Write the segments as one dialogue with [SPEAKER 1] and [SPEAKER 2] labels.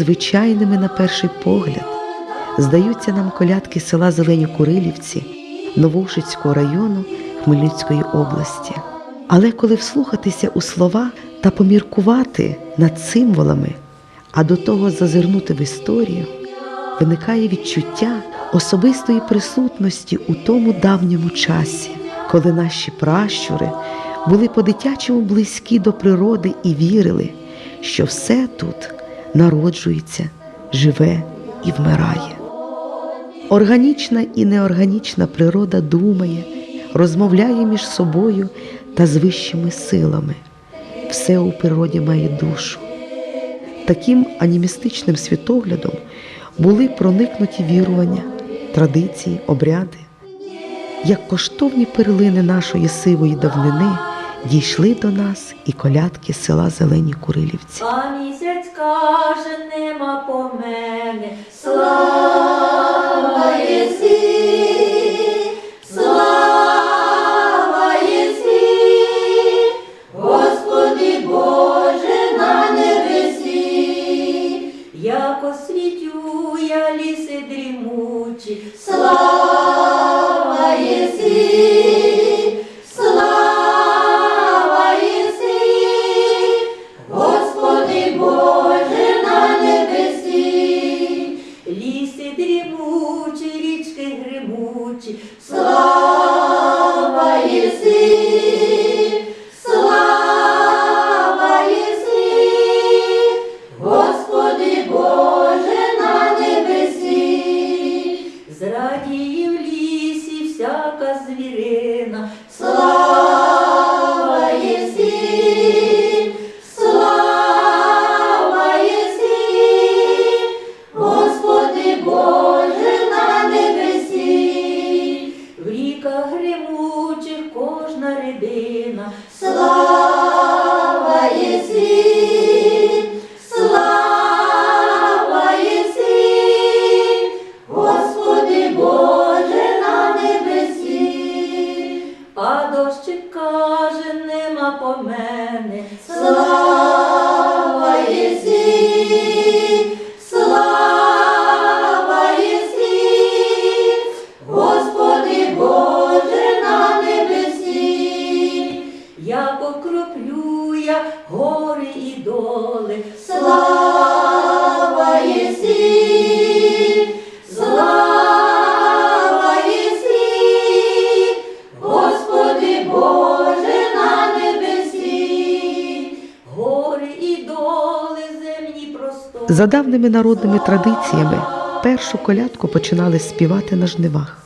[SPEAKER 1] дивними, незвичайними на перший погляд здаються нам колядки села Зелені Курилівці Новошицького району Хмельницької області. Але коли вслухатися у слова та поміркувати над символами, а до того зазирнути в історію, виникає відчуття особистої присутності у тому давньому часі, коли наші пращури були по-дитячому близькі до природи і вірили, що все тут народжується, живе і вмирає. Органічна і неорганічна природа думає, розмовляє між собою та з вищими силами. Все у природі має душу. Таким анімістичним світоглядом були проникнуті вірування, традиції, обряди. Як коштовні перлини нашої сивої давнини дійшли до нас і колядки села Зелені Курилівці.
[SPEAKER 2] А місяць каже, нема по мене. Слава Senhor.
[SPEAKER 1] За давними народними традиціями першу колядку починали співати на жнивах.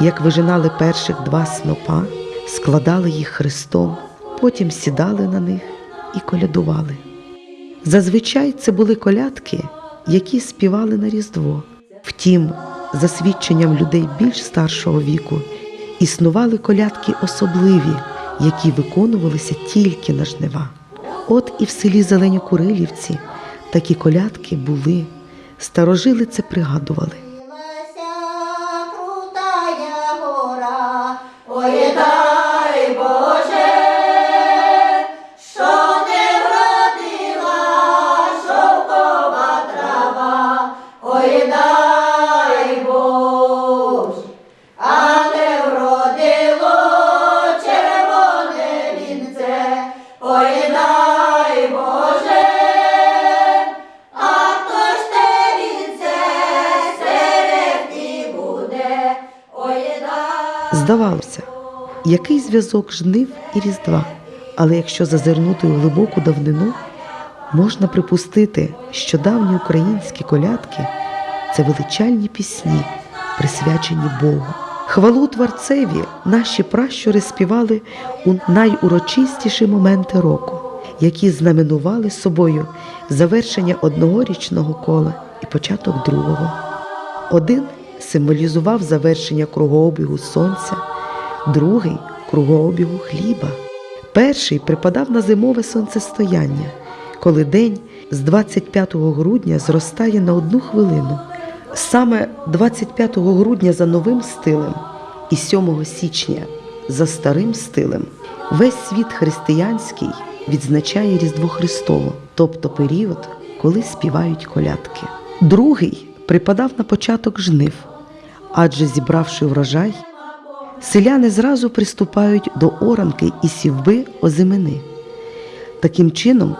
[SPEAKER 1] Як вижинали перших два снопа, складали їх хрестом, потім сідали на них і колядували. Зазвичай це були колядки, які співали на Різдво. Втім, за свідченням людей більш старшого віку, існували колядки особливі, які виконувалися тільки на жнива. От і в селі Зелені Курилівці такі колядки були. Старожили це пригадували.
[SPEAKER 2] Крутая гора,
[SPEAKER 1] Здавалося, який зв'язок жнив і Різдва. Але якщо зазирнути у глибоку давнину, можна припустити, що давні українські колядки це величальні пісні, присвячені Богу. Хвалу Творцеві наші пращури співали у найурочистіші моменти року, які знаменували собою завершення одного річного кола і початок другого. Один символізував завершення кругообігу сонця, другий кругообігу хліба. Перший припадав на зимове сонцестояння, коли день з 25 грудня зростає на одну хвилину. Саме 25 грудня за новим стилем і 7 січня за старим стилем весь світ християнський відзначає Різдво Христово, тобто період,
[SPEAKER 2] коли співають колядки. Другий припадав на початок жнив, адже зібравши врожай, селяни зразу приступають до оранки і сівби озимини. Таким чином,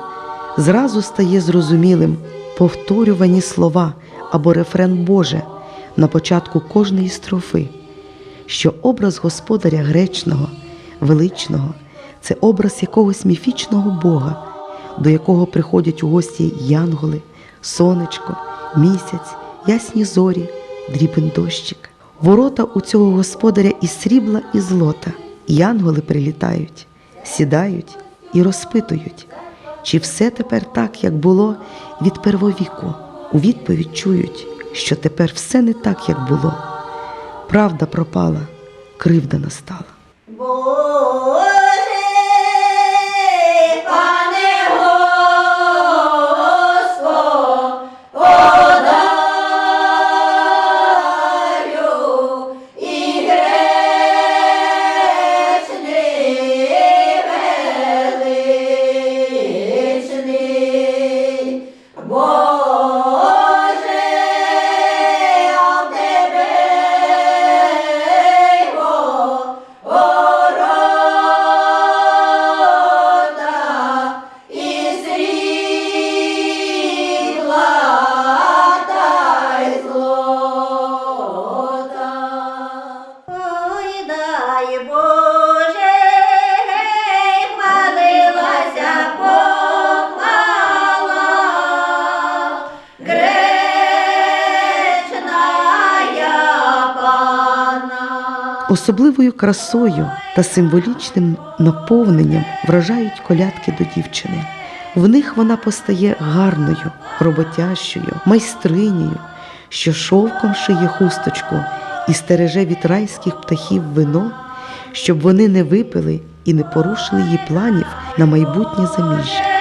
[SPEAKER 2] зразу стає зрозумілим повторювані слова або рефрен Боже на початку кожної строфи, що образ господаря гречного, величного це образ якогось міфічного Бога, до якого приходять у гості янголи, сонечко, місяць, ясні зорі, дрібен дощик. Ворота у цього господаря із срібла і злота. і Янголи прилітають, сідають і розпитують, чи все тепер так, як було від первовіку. У відповідь чують, що тепер все не так, як було. Правда пропала, кривда настала. Особливою красою та символічним наповненням вражають колядки до дівчини. В них вона постає гарною, роботящою, майстринею, що шовком шиє хусточку і стереже від райських птахів вино, щоб вони не випили і не порушили її планів на майбутнє заміжжя.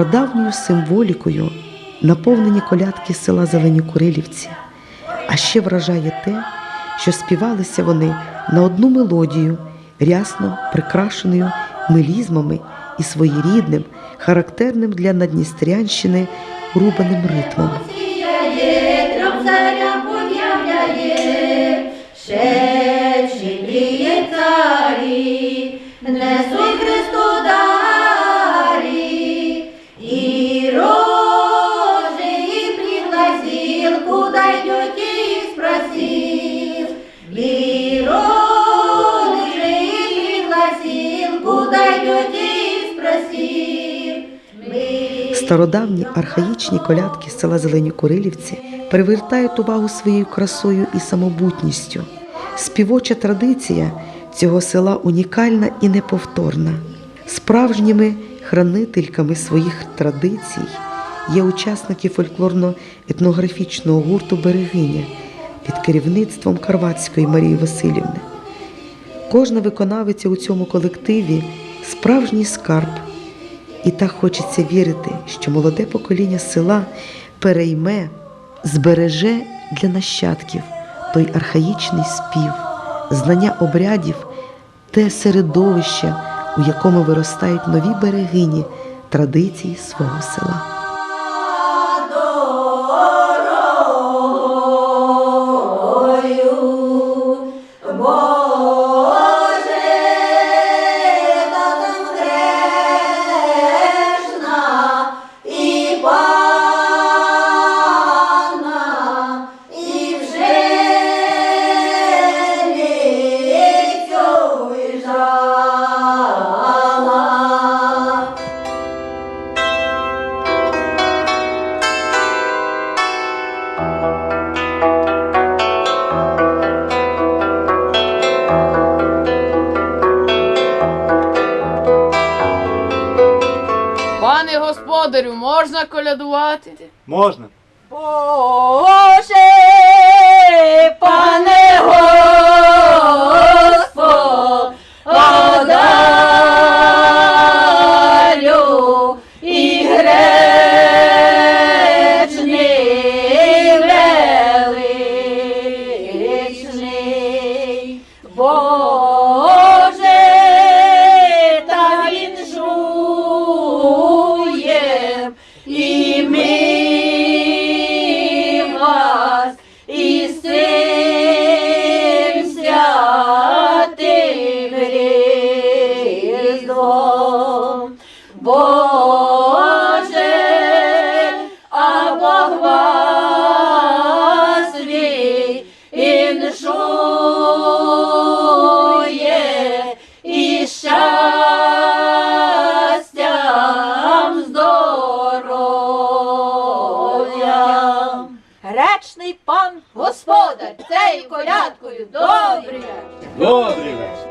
[SPEAKER 2] Прадавньою символікою наповнені колядки села Зелені Курилівці. А ще вражає те, що співалися вони на одну мелодію, рясно прикрашеною мелізмами і своєрідним, характерним для Надністрянщини рубаним ритмом. Стародавні архаїчні колядки з села Зелені Курилівці привертають увагу своєю красою і самобутністю. Співоча традиція цього села унікальна і неповторна. Справжніми хранительками своїх традицій є учасники фольклорно-етнографічного гурту Берегиня під керівництвом Карватської Марії Васильівни. Кожна виконавиця у цьому колективі справжній скарб. І так хочеться вірити, що молоде покоління села перейме, збереже для нащадків той архаїчний спів, знання обрядів, те середовище, у якому виростають нові берегині традиції свого села.
[SPEAKER 3] Можна колядувати?
[SPEAKER 4] Можна.
[SPEAKER 2] sing. Гречний пан господар, цією колядкою добрий вечір.
[SPEAKER 4] Добрий вечір.